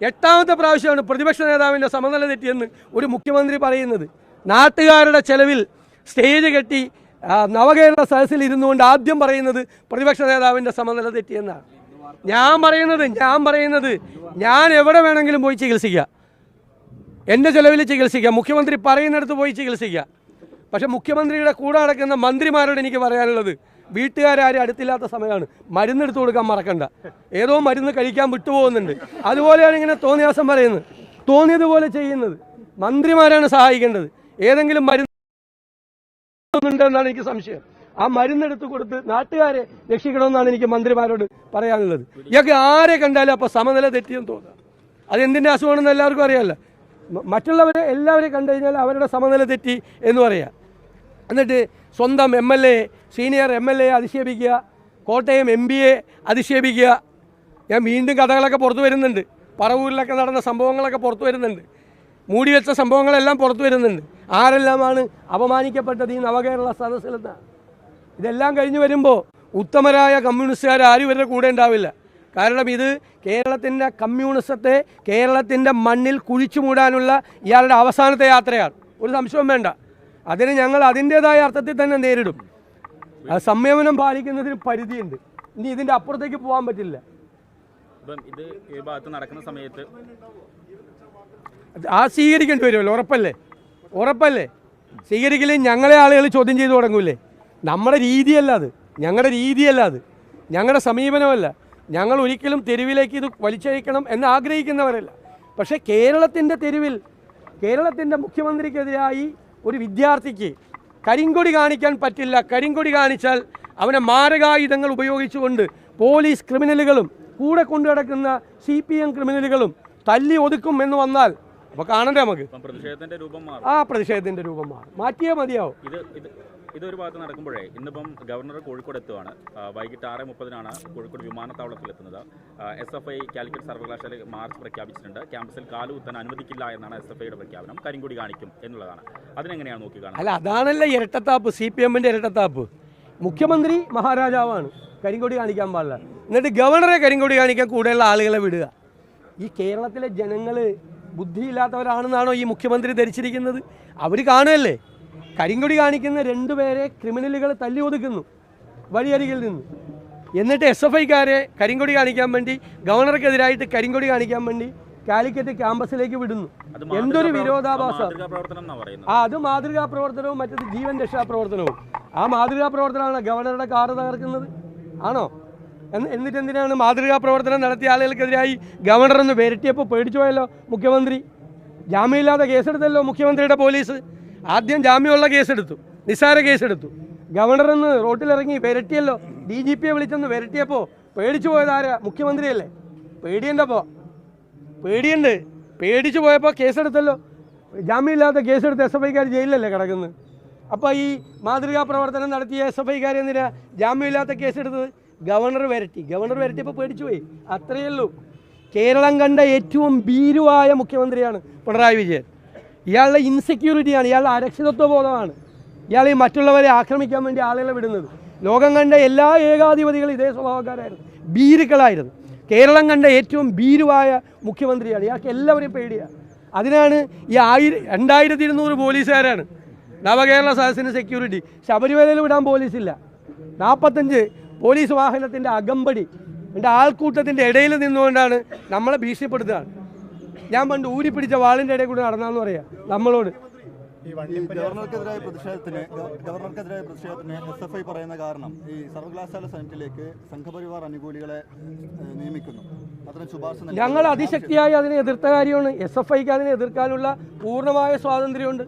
എട്ടാമത്തെ പ്രാവശ്യമാണ് പ്രതിപക്ഷ നേതാവിന്റെ സമനില തെറ്റിയെന്ന് ഒരു മുഖ്യമന്ത്രി പറയുന്നത്. നാട്ടുകാരുടെ ചെലവിൽ സ്റ്റേജ് കെട്ടി നവകേരള സദസ്സിൽ ഇരുന്നുകൊണ്ട് ആദ്യം പറയുന്നത് പ്രതിപക്ഷ നേതാവിന്റെ സമനില തെറ്റിയെന്നാണ്. ഞാൻ പറയുന്നത് ഞാൻ പറയുന്നത് ഞാൻ എവിടെ വേണമെങ്കിലും പോയി ചികിത്സിക്കാം എന്റെ ചെലവിൽ ചികിത്സിക്കാം മുഖ്യമന്ത്രി പറയുന്നിടത്ത് പോയി ചികിത്സിക്കാം പക്ഷേ മുഖ്യമന്ത്രിയുടെ കൂടെ നടക്കുന്ന മന്ത്രിമാരോട് എനിക്ക് പറയാനുള്ളത് വീട്ടുകാരും അടുത്തില്ലാത്ത സമയമാണ്. മരുന്ന് എടുത്തു കൊടുക്കാൻ മറക്കണ്ട. ഏതോ മരുന്ന് കഴിക്കാൻ വിട്ടുപോകുന്നുണ്ട്. അതുപോലെയാണ് ഇങ്ങനെ തോന്നിയാസം പറയുന്നത്. തോന്നിയതുപോലെ ചെയ്യുന്നത്. മന്ത്രിമാരാണ് സഹായിക്കേണ്ടത്. ഏതെങ്കിലും മരുന്നുണ്ടെന്നാണ് എനിക്ക് സംശയം. ആ മരുന്നെടുത്ത് കൊടുത്ത് നാട്ടുകാരെ രക്ഷിക്കണമെന്നാണ് എനിക്ക് മന്ത്രിമാരോട് പറയാനുള്ളത്. ഇയാൾക്ക് ആരെ കണ്ടാലും അപ്പൊ സമനില തെറ്റിയെന്ന് തോന്നുക അത് എന്തിന്റെ അസുഖമാണെന്ന് എല്ലാവർക്കും അറിയാമല്ലോ. മറ്റുള്ളവരെ എല്ലാവരെയും കണ്ടു കഴിഞ്ഞാൽ അവരുടെ സമനില തെറ്റി എന്ന് പറയാം. എന്നിട്ട് സ്വന്തം M L A senior M L A അധിക്ഷേപിക്കുക Kottayam M P A അധിക്ഷേപിക്കുക. ഞാൻ വീണ്ടും കഥകളൊക്കെ പുറത്തു വരുന്നുണ്ട്. പറവൂരിലൊക്കെ നടന്ന സംഭവങ്ങളൊക്കെ പുറത്തു വരുന്നുണ്ട്. മൂടി വെച്ച സംഭവങ്ങളെല്ലാം പുറത്തു വരുന്നുണ്ട്. ആരെല്ലാമാണ് അപമാനിക്കപ്പെട്ടത് ഈ നവകേരള സദസ്സിലെന്ന്? ഇതെല്ലാം കഴിഞ്ഞു വരുമ്പോൾ ഉത്തമരായ കമ്മ്യൂണിസ്റ്റുകാർ ആരും ഇവരുടെ കൂടെ ഉണ്ടാവില്ല. കാരണം ഇത് കേരളത്തിന്റെ കമ്മ്യൂണിസത്തെ കേരളത്തിന്റെ മണ്ണിൽ കുഴിച്ചു മൂടാനുള്ള ഇയാളുടെ അവസാനത്തെ യാത്രയാണ്. ഒരു സംശയവും വേണ്ട. അതിന് ഞങ്ങൾ അതിന്റേതായ അർത്ഥത്തിൽ തന്നെ നേരിടും. സംയമനം പാലിക്കുന്നതിന് പരിധിയുണ്ട്. ഇനി ഇതിന്റെ അപ്പുറത്തേക്ക് പോകാൻ പറ്റില്ല. ഇപ്പം ഇത് ഈ ഭാഗത്ത് നടക്കുന്ന സമയത്ത് ആ സ്വീകരിക്കേണ്ടി വരുമല്ലോ ഉറപ്പല്ലേ? ഉറപ്പല്ലേ? സ്വീകരിക്കലേ ഞങ്ങളെ ആളുകൾ ചോദ്യം ചെയ്തു തുടങ്ങൂലേ? നമ്മുടെ രീതിയല്ല അത്. ഞങ്ങളുടെ രീതിയല്ല അത്. ഞങ്ങളുടെ സമീപനമല്ല. ഞങ്ങൾ ഒരിക്കലും തെരുവിലേക്ക് ഇത് വലിച്ചഴിക്കണം എന്ന് ആഗ്രഹിക്കുന്നവരല്ല. പക്ഷേ കേരളത്തിന്റെ തെരുവിൽ കേരളത്തിന്റെ മുഖ്യമന്ത്രിക്കെതിരായി ഒരു വിദ്യാർത്ഥിക്ക് കരിങ്കൊടി കാണിക്കാൻ പറ്റില്ല. കരിങ്കൊടി കാണിച്ചാൽ അവനെ മാരകായുധങ്ങൾ ഉപയോഗിച്ചുകൊണ്ട് പോലീസ് ക്രിമിനലുകളും കൂടെ കൊണ്ടു കിടക്കുന്ന സി പി എം ക്രിമിനലുകളും തല്ലി ഒതുക്കും എന്ന് വന്നാൽ അപ്പോൾ കാണണ്ടേ നമുക്ക്? ആ പ്രതിഷേധത്തിന്റെ രൂപം മാറും. മാറ്റിയേ മതിയാവും. ഇതൊരു ഭാഗത്ത് നടക്കുമ്പോഴേ ഇന്നിപ്പം ഗവർണർ കോഴിക്കോട് എത്തുവാണ്. വൈകിട്ട് ആറ് മുപ്പതിനാണ് കോഴിക്കോട് വിമാനത്താവളത്തിൽ എത്തുന്നത് എസ് എഫ് ഐ കാലിക്കറ്റ് സർവകലാശാല മാർച്ച് പ്രഖ്യാപിച്ചിട്ടുണ്ട്. ക്യാമ്പസിൽ കാലുകുത്താൻ അനുവദിക്കില്ല എന്നാണ് എസ് എഫ് ഐയുടെ പ്രഖ്യാപനം. കരിങ്കൊടി കാണിക്കും എന്നുള്ളതാണ്. അതിനെങ്ങനെയാണ് നോക്കി കാണുന്നത്? അല്ല അതാണല്ലോ ഇരട്ടത്താപ്പ് സി പി എമ്മിന്റെ ഇരട്ടത്താപ്പ്. മുഖ്യമന്ത്രി മഹാരാജാവാണ്. കരിങ്കൊടി കാണിക്കാൻ പാടില്ല. എന്നിട്ട് ഗവർണറെ കരിങ്കൊടി കാണിക്കാൻ കൂടെയുള്ള ആളുകളെ വിടുക. ഈ കേരളത്തിലെ ജനങ്ങൾ ബുദ്ധിയില്ലാത്തവരാണെന്നാണോ ഈ മുഖ്യമന്ത്രി ധരിച്ചിരിക്കുന്നത്? അവർ കാണുമല്ലേ കരിങ്കൊടി കാണിക്കുന്ന രണ്ടുപേരെ ക്രിമിനലുകൾ തല്ലി ഒതുക്കുന്നു വഴിയരികിൽ നിന്ന്. എന്നിട്ട് എസ് എഫ് ഐക്കാരെ കരിങ്കൊടി കാണിക്കാൻ വേണ്ടി ഗവർണർക്കെതിരായിട്ട് കരിങ്കൊടി കാണിക്കാൻ വേണ്ടി കാലിക്കറ്റ് ക്യാമ്പസിലേക്ക് വിടുന്നു. എന്തൊരു വിരോധാഭാസം. ആ അത് മാതൃകാ പ്രവർത്തനവും മറ്റത് ജീവൻ രക്ഷാ പ്രവർത്തനവും. ആ മാതൃകാ പ്രവർത്തനമാണ് ഗവർണറുടെ കാറ് തകർക്കുന്നത്. ആണോ? എന്നിട്ട് എന്തിനാണ് മാതൃകാ പ്രവർത്തനം നടത്തിയ ആളുകൾക്കെതിരായി ഗവർണർ ഒന്ന് വിരട്ടിയപ്പോൾ പേടിച്ചു പോയല്ലോ മുഖ്യമന്ത്രി? ജാമ്യമില്ലാതെ കേസെടുത്തല്ലോ മുഖ്യമന്ത്രിയുടെ പോലീസ്. ആദ്യം ജാമ്യമുള്ള കേസെടുത്തു. നിസ്സാര കേസെടുത്തു. ഗവർണർ എന്ന് റോട്ടിലിറങ്ങി വിരട്ടിയല്ലോ ഡി ജി പിയെ വിളിച്ചെന്ന് വിരട്ടിയപ്പോൾ പേടിച്ചു പോയത് ആരാ? മുഖ്യമന്ത്രിയല്ലേ. പേടിയുണ്ടപ്പോൾ പേടിയുണ്ട്. പേടിച്ചു പോയപ്പോൾ കേസെടുത്തല്ലോ. ജാമ്യമില്ലാത്ത കേസെടുത്ത് എസ് എഫ് ഐക്കാർ ജയിലിലല്ലേ കിടക്കുന്നത്? അപ്പോൾ ഈ മാതൃകാ പ്രവർത്തനം നടത്തിയ എസ് എഫ് ഐക്കാർ എന്തിനാ ജാമ്യമില്ലാത്ത കേസെടുത്തത്? ഗവർണർ വരട്ടി. ഗവർണർ വരട്ടിയപ്പോൾ പേടിച്ചു പോയി. അത്രയേ ഉള്ളൂ. കേരളം കണ്ട ഏറ്റവും ഭീരുവായ മുഖ്യമന്ത്രിയാണ് പിണറായി വിജയൻ. ഇയാളുടെ ഇൻസെക്യൂരിറ്റിയാണ് ഇയാളുടെ അരക്ഷിതത്വ ബോധമാണ് ഇയാൾ ഈ മറ്റുള്ളവരെ ആക്രമിക്കാൻ വേണ്ടി ആളുകളെ വിടുന്നത്. ലോകം കണ്ട എല്ലാ ഏകാധിപതികളും ഇതേ സ്വഭാവക്കാരായിരുന്നു. ഭീരുക്കളായിരുന്നു. കേരളം കണ്ട ഏറ്റവും ഭീരുവായ മുഖ്യമന്ത്രിയാണ്. ഇയാൾക്ക് എല്ലാവരെയും പേടിയാണ്. അതിനാണ് ഈ ആയിരം രണ്ടായിരത്തി ഇരുന്നൂറ് പോലീസുകാരാണ്. നവകേരള സദസ്സിന് സെക്യൂരിറ്റി ശബരിമലയിൽ വിടാൻ പോലീസില്ല. നാൽപ്പത്തഞ്ച് പോലീസ് വാഹനത്തിന്റെ അകമ്പടി. എന്റെ ആൾക്കൂട്ടത്തിന്റെ ഇടയിൽ നിന്നുകൊണ്ടാണ് നമ്മളെ ഭീഷണിപ്പെടുത്തുകയാണ് ഞാൻ പണ്ട് ഊരി പിടിച്ച വാളിന്റെ ഇടയിൽ കൂടെ നടന്നാന്ന് പറയാ. നമ്മളോട്. ഈ ഗവർണർക്കെതിരായ പ്രതിഷേധത്തിന് ഗവ- ഗവർണർക്കെതിരായ പ്രതിഷേധത്തിന് എസ് എഫ് ഐ പറയുന്ന കാരണം ഈ സർവകലാശാല സെനറ്റിലേക്ക് സംഘപരിവാർ അനുകൂലികളെ നിയമിക്കുന്നു. ഞങ്ങൾ അതിശക്തിയായി അതിനെ എതിർത്ത കാര്യമാണ്. എസ് എഫ് ഐക്ക് അതിനെ എതിർക്കാനുള്ള പൂർണമായ സ്വാതന്ത്ര്യമുണ്ട്.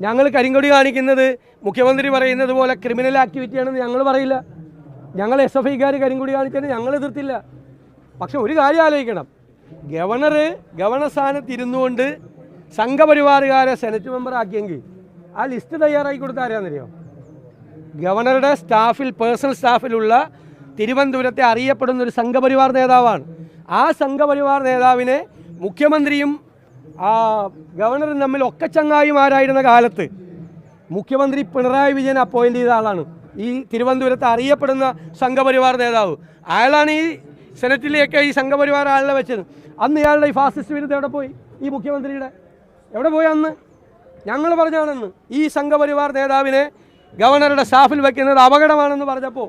ഞങ്ങൾ കരിങ്കൊടി കാണിക്കുന്നത് മുഖ്യമന്ത്രി പറയുന്നത് പോലെ ക്രിമിനൽ ആക്ടിവിറ്റിയാണെന്ന് ഞങ്ങൾ പറയില്ല. ഞങ്ങൾ എസ് എഫ് ഐക്കാർ കരിങ്കൊടി കാണിച്ചതിന് ഞങ്ങൾ എതിർത്തില്ല. പക്ഷെ ഒരു കാര്യം ആലോചിക്കണം. ഗവർണർ ഗവർണർ സ്ഥാനത്ത് ഇരുന്നുകൊണ്ട് സംഘപരിവാറുകാരെ സെനറ്റ് മെമ്പർ ആക്കിയെങ്കിൽ ആ ലിസ്റ്റ് തയ്യാറാക്കി കൊടുത്ത ആരാന്നറിയോ? ഗവർണറുടെ സ്റ്റാഫിൽ പേഴ്സണൽ സ്റ്റാഫിലുള്ള തിരുവനന്തപുരത്തെ അറിയപ്പെടുന്ന ഒരു സംഘപരിവാർ നേതാവാണ്. ആ സംഘപരിവാർ നേതാവിനെ മുഖ്യമന്ത്രിയും ആ ഗവർണറും തമ്മിൽ ഒക്കെ ചങ്ങായിമാരായിരുന്ന കാലത്ത് മുഖ്യമന്ത്രി പിണറായി വിജയൻ അപ്പോയിന്റ് ചെയ്ത ആളാണ്. ഈ തിരുവനന്തപുരത്ത് അറിയപ്പെടുന്ന സംഘപരിവാർ നേതാവ്. അയാളാണ് ഈ സെനറ്റിലേക്ക് ഈ സംഘപരിവാർ ആളെ വെച്ചത്. അന്ന് ഇയാളുടെ ഈ ഫാസിസ്റ്റ് വിരുദ്ധ എവിടെ പോയി? ഈ മുഖ്യമന്ത്രിയുടെ. എവിടെ പോയി അന്ന്? ഞങ്ങൾ പറഞ്ഞാണെന്ന് ഈ സംഘപരിവാർ നേതാവിനെ ഗവർണറുടെ സ്റ്റാഫിൽ വയ്ക്കുന്നത് അപകടമാണെന്ന് പറഞ്ഞപ്പോൾ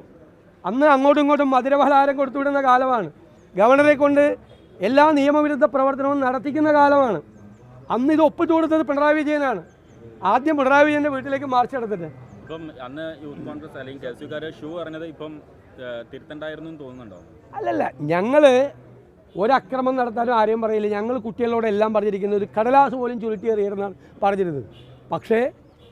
അന്ന് അങ്ങോട്ടും ഇങ്ങോട്ടും മധുരപലഹാരം കൊടുത്തുവിടുന്ന കാലമാണ്. ഗവർണറെ കൊണ്ട് എല്ലാ നിയമവിരുദ്ധ പ്രവർത്തനവും നടത്തിക്കുന്ന കാലമാണ്. അന്ന് ഇത് ഒപ്പിട്ട് കൊടുത്തത് പിണറായി വിജയനാണ്. ആദ്യം പിണറായി വിജയന്റെ വീട്ടിലേക്ക് മാർച്ച് നടത്തിട്ട് ഇപ്പം അന്ന് യൂത്ത് കോൺഗ്രസ് അല്ലെങ്കിൽ കെ എസ് യുക്കാർ ഷൂ പറഞ്ഞത് ഇപ്പം തിരുത്തണ്ടായിരുന്നു തോന്നുന്നുണ്ടോ? അല്ലല്ല ഞങ്ങൾ ഒരക്രമം നടത്താനും ആരെയും പറയില്ല. ഞങ്ങൾ കുട്ടികളോട് എല്ലാം പറഞ്ഞിരിക്കുന്നത് ഒരു കടലാസ് പോലും ചുരുട്ടി എറിയണമെന്നാണ് പറഞ്ഞിരുന്നത്. പക്ഷേ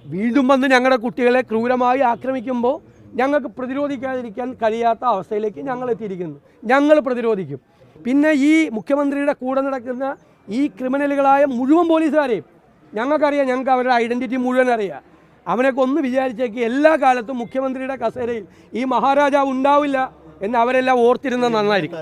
വീണ്ടും വന്ന് ഞങ്ങളുടെ കുട്ടികളെ ക്രൂരമായി ആക്രമിക്കുമ്പോൾ ഞങ്ങൾക്ക് പ്രതിരോധിക്കാതിരിക്കാൻ കഴിയാത്ത അവസ്ഥയിലേക്ക് ഞങ്ങൾ എത്തിയിരിക്കുന്നു. ഞങ്ങൾ പ്രതിരോധിക്കും. പിന്നെ ഈ മുഖ്യമന്ത്രിയുടെ കൂടെ നടക്കുന്ന ഈ ക്രിമിനലുകളായ മുഴുവൻ പോലീസുകാരെയും ഞങ്ങൾക്കറിയാം ഞങ്ങൾക്ക് അവരുടെ ഐഡന്റിറ്റി മുഴുവൻ അറിയാം. അവനൊക്കെ ഒന്ന് വിചാരിച്ചേക്ക് എല്ലാ കാലത്തും മുഖ്യമന്ത്രിയുടെ കസേരയിൽ ഈ മഹാരാജാവ് ഉണ്ടാവില്ല എന്ന് അവരെല്ലാം ഓർത്തിരുന്ന നന്നായിരിക്കും.